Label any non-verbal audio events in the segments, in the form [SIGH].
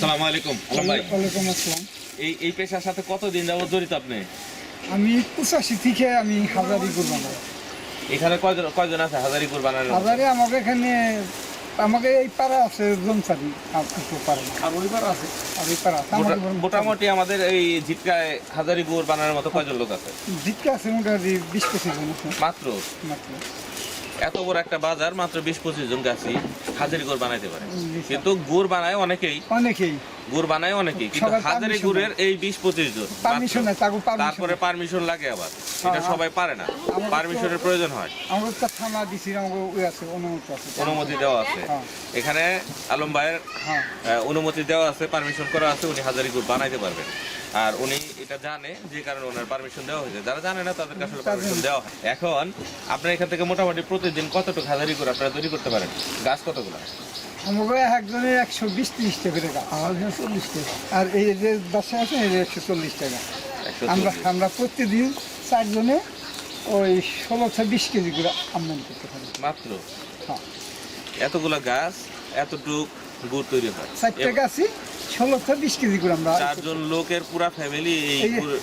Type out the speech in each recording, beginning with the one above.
সালাম আলাইকুম। আলম ভাই ওয়ালাইকুম আসসালাম। এই এই পেশার সাথে কতদিন যাবত জড়িত আপনি? আমি পঁচাশি থেকে আমি হাজারি এখানে কয়জন কয়জন আছে হাজারিপুর বানানোর হাজারে আমাকে এখানে আমাকে এই পাড়া আছে জনসারি আর ওই পাড়া আছে। আর ওই পাড়া মোটামুটি আমাদের এই ঝিটকায় হাজারিপুর বানানোর মতো কয়জন লোক আছে? জিতকা আছে মোটামুটি বিশ পঁচিশ জন আছে। মাত্র? মাত্র। এত বড় একটা বাজার মাত্র বিশ পঁচিশ জন গাছি হাজারি গোড় বানাইতে পারে। কিন্তু গুড় বানায় অনেকেই। অনেকেই। গুড় বানায় অনেকেই কিন্তু হাজারি গুড়ের এই বিশ পঁচিশ জন। পারমিশন তারপরে পারমিশন লাগে আবার। এটা হ্যাঁ, সবাই পারে না। পারমিশনের প্রয়োজন হয়। আমাকে তো থানা দিছি আছে অনুমতি আছে। অনুমতি দেওয়া আছে। হ্যাঁ। এখানে আলম ভাইয়ের হ্যাঁ। অনুমতি দেওয়া আছে পারমিশন করা আছে উনি হাজারি গুড় বানাইতে পারবেন। আর উনি এটা জানে যে কারণে ওনার পারমিশন দেওয়া হয়েছে। যারা জানে না তাদেরকে আসলে পারমিশন দেওয়া হয়। এখন আপনার এখান থেকে মোটামুটি প্রতিদিন কতটুকু হাজারি গুড় আপনারা তৈরি করতে পারেন? গাছ কতগুলো? আমাকে একজনের একশো বিশ তিরিশ টাকা টাকা আমার চল্লিশ টাকা। আর এই যে বাসা আছে এই একশো চল্লিশ টাকা। আমরা আমরা প্রতিদিন চারজনে ওই ষোলো বিশ কেজি করে আমদানি করতে পারি। মাত্র? হ্যাঁ। এতগুলা গাছ এতটুক গুড় তৈরি হয়। চারটে গাছি ষোলো থেকে বিশ কেজি করে আমরা চারজন লোকের পুরা ফ্যামিলি এই গুড়-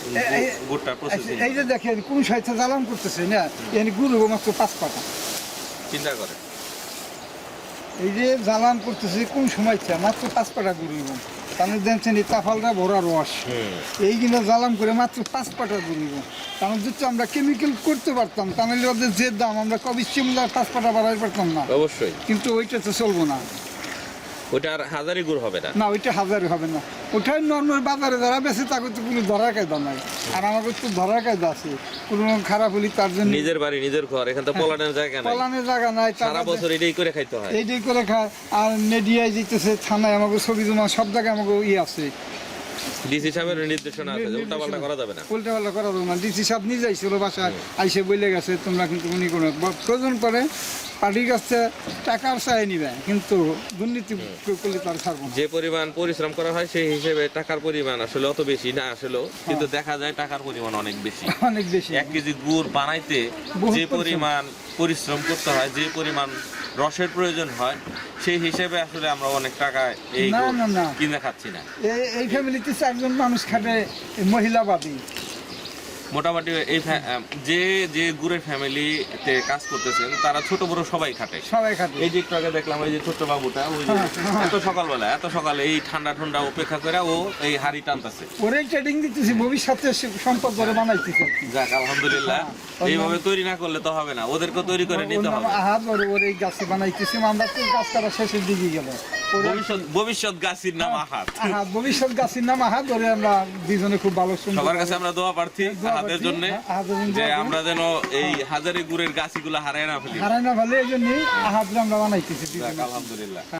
গুড়টা প্রসেসিং এই যে দেখেন কোন সাহিত্য জ্বালান করতেছে না এখানে গুরু মাত্র পাঁচ পাতা। চিন্তা করে এই যে জ্বালান করতেছে কোন সময় চা মাত্র পাঁচ পাটা গুরু এবং তাহলে দেখছেন এই তাফালটা ভরা রস। এইগুলো জ্বালান করে মাত্র পাঁচ পাটা গুরু এবং তাহলে যদি আমরা কেমিক্যাল করতে পারতাম তাহলে ওদের যে দাম আমরা কবি চিমলা পাঁচ পাটা বাড়াই পারতাম না। অবশ্যই। কিন্তু ওইটা তো চলবো না। ওটা আর হাজারি গুড় হবে না। না ওইটা হাজারে হবে না। ওটাই নর্মাল বাজারে যারা বেছে তাকে তো কোনো ধরার কায়দা নাই। আর আমাকে তো ধরার কায়দা আছে। কোনো খারাপ হলি তার জন্য নিজের বাড়ি নিজের ঘর এখান থেকে পলানোর জায়গা নাই। পলানের জায়গা নাই সারা বছর এটাই করে খাইতে হয়। করে খায়। আর মিডিয়ায় যেতেছে থানায় আমাকে ছবি জমা সব জায়গায় আমাকে ইয়ে আছে। ডিসি সাহেবের নির্দেশনা আছে করা যাবে না। উল্টা পাল্টা করা যাবে না। ডিসি সাহেব নিজেই ছিল বাসায় আইসে বলে গেছে তোমরা কিন্তু উনি কোনো প্রয়োজন পরে পার্টির কাছে টাকার চাই নিবে কিন্তু দুর্নীতি করলে তার ছাড়বো যে পরিমাণ পরিশ্রম করা হয় সেই হিসেবে টাকার পরিমাণ আসলে অত বেশি না আসলেও কিন্তু দেখা যায় টাকার পরিমাণ অনেক বেশি। [LAUGHS] অনেক বেশি। এক কেজি গুড় বানাইতে যে পরিমাণ পরিশ্রম করতে হয় যে পরিমাণ রসের প্রয়োজন হয় সেই হিসেবে আসলে আমরা অনেক টাকা এই। কিনে খাচ্ছি না। এই ফ্যামিলিতে চারজন মানুষ খাটে মহিলাবাদী। মোটামুটি এই যে যে গুড়ের ফ্যামিলিতে কাজ করতেছেন তারা ছোট বড় সবাই খাটে। সবাই খাটে। এই যে একটু আগে দেখলাম এই যে ছোট্ট বাবুটা ওই যে। [LAUGHS] এত সকালবেলা এত সকালে এই ঠান্ডা ঠান্ডা উপেক্ষা করে ও এই হাড়ি টানতেছে। ওরে ট্রেডিং দিতেছি ভবিষ্যতে সম্পদ করে বানাইতেছি। যাক আলহামদুলিল্লাহ। হ্যাঁ, এইভাবে তৈরি না করলে তো হবে না। ওদেরকে তৈরি করে নিতে হবে। আহাদ ওর ওর এই গাছে বানাইতেছি আমরা তো গাছ কাটা শেষের দিকে গেল। ভবিষ্যৎ ভবিষ্যৎ গাছির নাম আহাত। ভবিষ্যৎ গাছের নাম আহাদ ওরে আমরা দুজনে খুব ভালো সবার কাছে আমরা দোয়া প্রার্থী দোয়া জন্য যে আমরা যেন এই হাজারি গুড়ের গাছিগুলো হারায় না ফেলি। হারাই না ভালো এই জন্যই আহাদ আমরা বানাইতেছি আলহামদুলিল্লাহ।